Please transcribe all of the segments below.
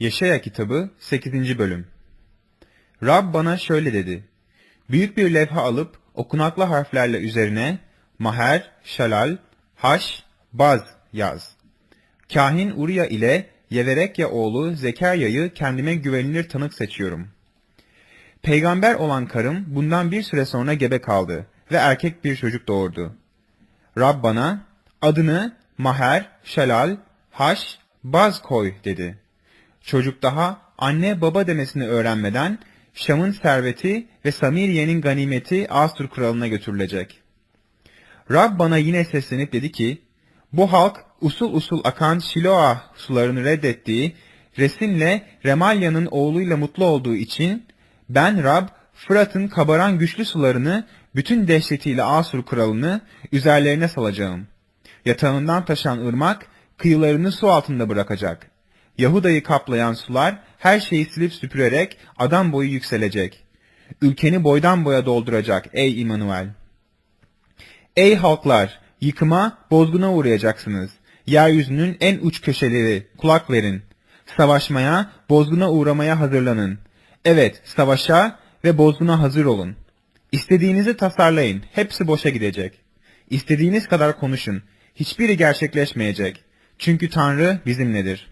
Yaşaya kitabı 8. bölüm Rab bana şöyle dedi. Büyük bir levha alıp okunaklı harflerle üzerine Maher, Şalal, Haş, Baz yaz. Kahin Uriya ile Yeverekya oğlu Zekarya'yı kendime güvenilir tanık seçiyorum. Peygamber olan karım bundan bir süre sonra gebe kaldı ve erkek bir çocuk doğurdu. Rab bana adını Maher, Şalal, Haş, Baz koy dedi. Çocuk daha anne baba demesini öğrenmeden Şam'ın serveti ve Samiriye'nin ganimeti Asur kralına götürülecek. Rab bana yine seslenip dedi ki, bu halk usul usul akan Şiloah sularını reddettiği, Resin'le Remalya'nın oğluyla mutlu olduğu için, ben Rab, Fırat'ın kabaran güçlü sularını, bütün dehşetiyle Asur kralını üzerlerine salacağım. Yatağından taşan ırmak, kıyılarını su altında bırakacak. Yahuda'yı kaplayan sular her şeyi silip süpürerek adam boyu yükselecek. Ülkeni boydan boya dolduracak ey İmanuel. Ey halklar, yıkıma, bozguna uğrayacaksınız. Yeryüzünün en uç köşeleri, kulak verin. Savaşmaya, bozguna uğramaya hazırlanın. Evet, savaşa ve bozguna hazır olun. İstediğinizi tasarlayın, hepsi boşa gidecek. İstediğiniz kadar konuşun, hiçbiri gerçekleşmeyecek. Çünkü Tanrı bizimledir.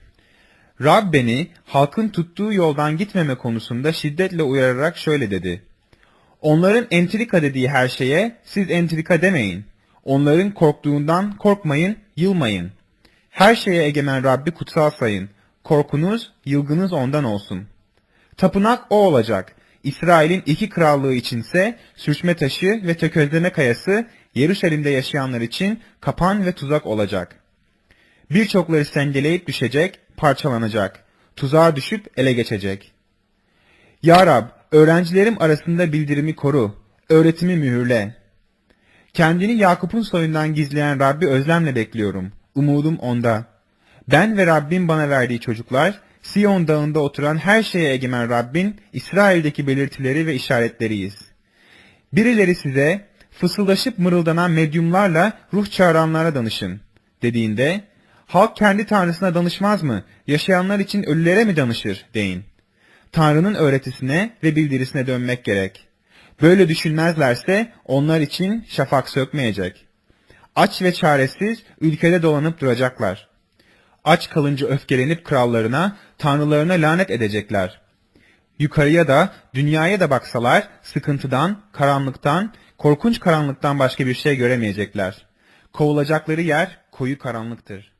Rab beni halkın tuttuğu yoldan gitmeme konusunda şiddetle uyararak şöyle dedi. Onların entrika dediği her şeye siz entrika demeyin. Onların korktuğundan korkmayın, yılmayın. Her şeye egemen Rabbi kutsal sayın. Korkunuz, yılgınız ondan olsun. Tapınak o olacak. İsrail'in iki krallığı içinse sürçme taşı ve tökezleme kayası Yeruşalim'de yaşayanlar için kapan ve tuzak olacak. Birçokları sendeleyip düşecek, parçalanacak. Tuzağa düşüp ele geçecek. Ya Rab, öğrencilerim arasında bildirimi koru, öğretimi mühürle. Kendini Yakup'un soyundan gizleyen Rabbi özlemle bekliyorum. Umudum onda. Ben ve Rabbin bana verdiği çocuklar, Siyon dağında oturan her şeye egemen Rabbin, İsrail'deki belirtileri ve işaretleriyiz. Birileri size, fısıldaşıp mırıldanan medyumlarla ruh çağıranlara danışın, dediğinde, halk kendi tanrısına danışmaz mı, yaşayanlar için ölülere mi danışır, deyin. Tanrı'nın öğretisine ve bildirisine dönmek gerek. Böyle düşünmezlerse onlar için şafak sökmeyecek. Aç ve çaresiz ülkede dolanıp duracaklar. Aç kalınca öfkelenip krallarına, tanrılarına lanet edecekler. Yukarıya da, dünyaya da baksalar, sıkıntıdan, karanlıktan, korkunç karanlıktan başka bir şey göremeyecekler. Kovulacakları yer koyu karanlıktır.